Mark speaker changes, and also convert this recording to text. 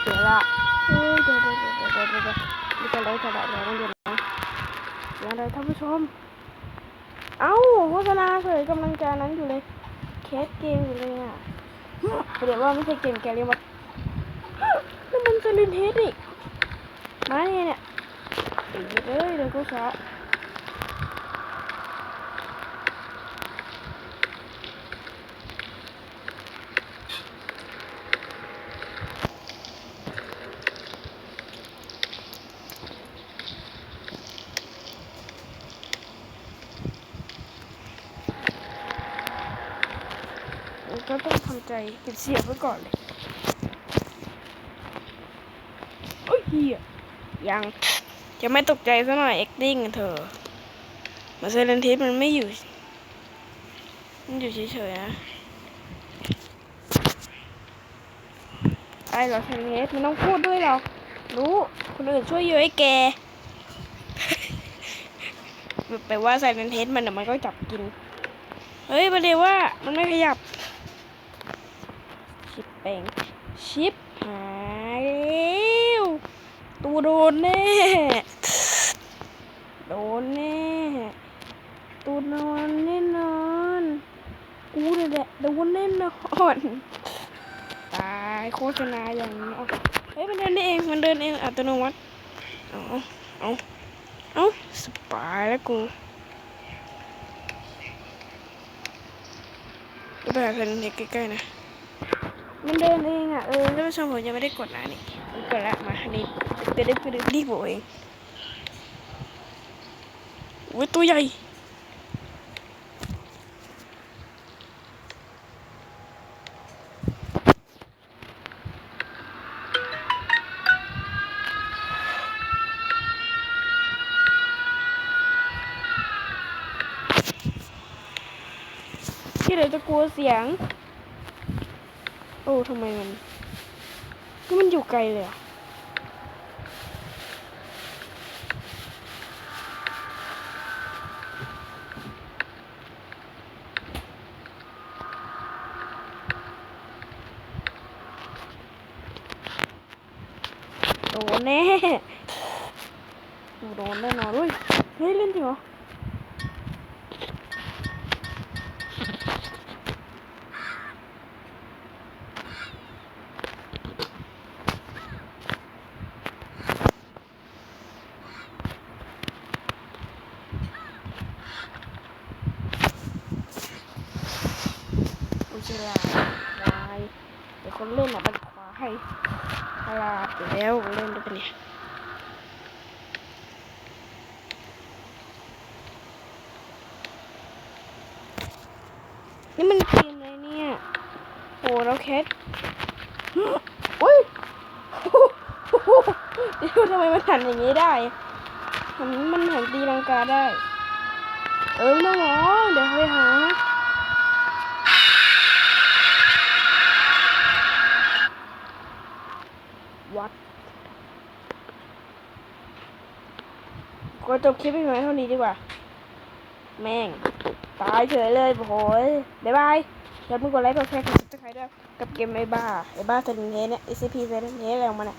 Speaker 1: เสียละเฮ้ยเดี๋ยวเดี๋ยวเดี๋ยวเดี๋ยวเดี๋ยวเดี๋ยวมีอะไรจะได้แล้วเดี๋ยวนะเดี๋ยวอะไรท่านผู้ชม เอ้าโฆษณาเฉยกำลังจะนั้นอยู่เลยแคสเกมอยู่เลยอะเดี๋ยวว่าไม่ใช่เกมแกเรียกว่านั่นมันจะลินเทสนี่มาเนี่ยเนี่ยเอ้ยวเอ้ยเดี๋ยวก็ช้า ก็ต้องทำใจเก็บเสียงไว้ก่อนเลยโอ้ยเหี้ยยังจะไม่ตกใจซะหน่อย acting เถอะมาเซเลนทิสมันไม่อยู่ มันอยู่เฉยๆนะไอ้เรอเซเลนทิสมันต้องพูดด้วยหรอกรู้คนอื่นช่วยเยอะไอ้แกไปว่าไซเลนทิสมันเดี๋ยวมันก็จับกิน เฮ้ยประเดี๋ยวว่ามันไม่ขยับ ชิปเป่งชิปหายแล้วตูโดนแน่โดนแน่ตูนอนแน่นอนกูเนี่ยแหละโดนแน่นอนตายโฆษณาอย่างนี้เอาเฮ้ยมันเดินเองมันเดินเองอัตโนมัติเอาเอาเอาสบายแล้วกูกูไปหาเพนเด็กใกล้ๆนะ มันเดินเองอะเออท่านผู้ชมผมยังไม่ได้กดนะนี่ผมกดละมานี่เดี๋ยวได้ไปดูรีบโบเองโอ้ยตัวใหญ่ที่เราจะกลัวเสียงโอ้ทำไมมันก็มันอยู่ไกลเลยอะโดนแน่โดนแน่นอนเว้ยเฮ้ยเล่นจริงเหรอ อุจจาระวายเดี๋ยวคนเล่นอะมันขวาให้พลาดอยู่แล้วเล่นด้ปะเนี่ยนี่มันเกมอะไรเนี่ยโอ้แล้วแคทโอ้ยโอ้โหเดี๋ยวทำไมมันหันอย่างนี้ได้หันมันหันตีลังกาได้ เออน้องหมอเดี๋ยวไปหา วัด ก็จบคลิปไปเพียงเท่านี้ดีกว่า แม่ง ตายเฉยเลยโอ้โหยบ๊ายบายอย่าลืมกดไลค์กดแชร์กดซับสไครต์ด้วยกับเกมไอ้บ้าไอ้บ้าเซนเทสเนี่ย SCP เซนเทสอะไรของมันอะ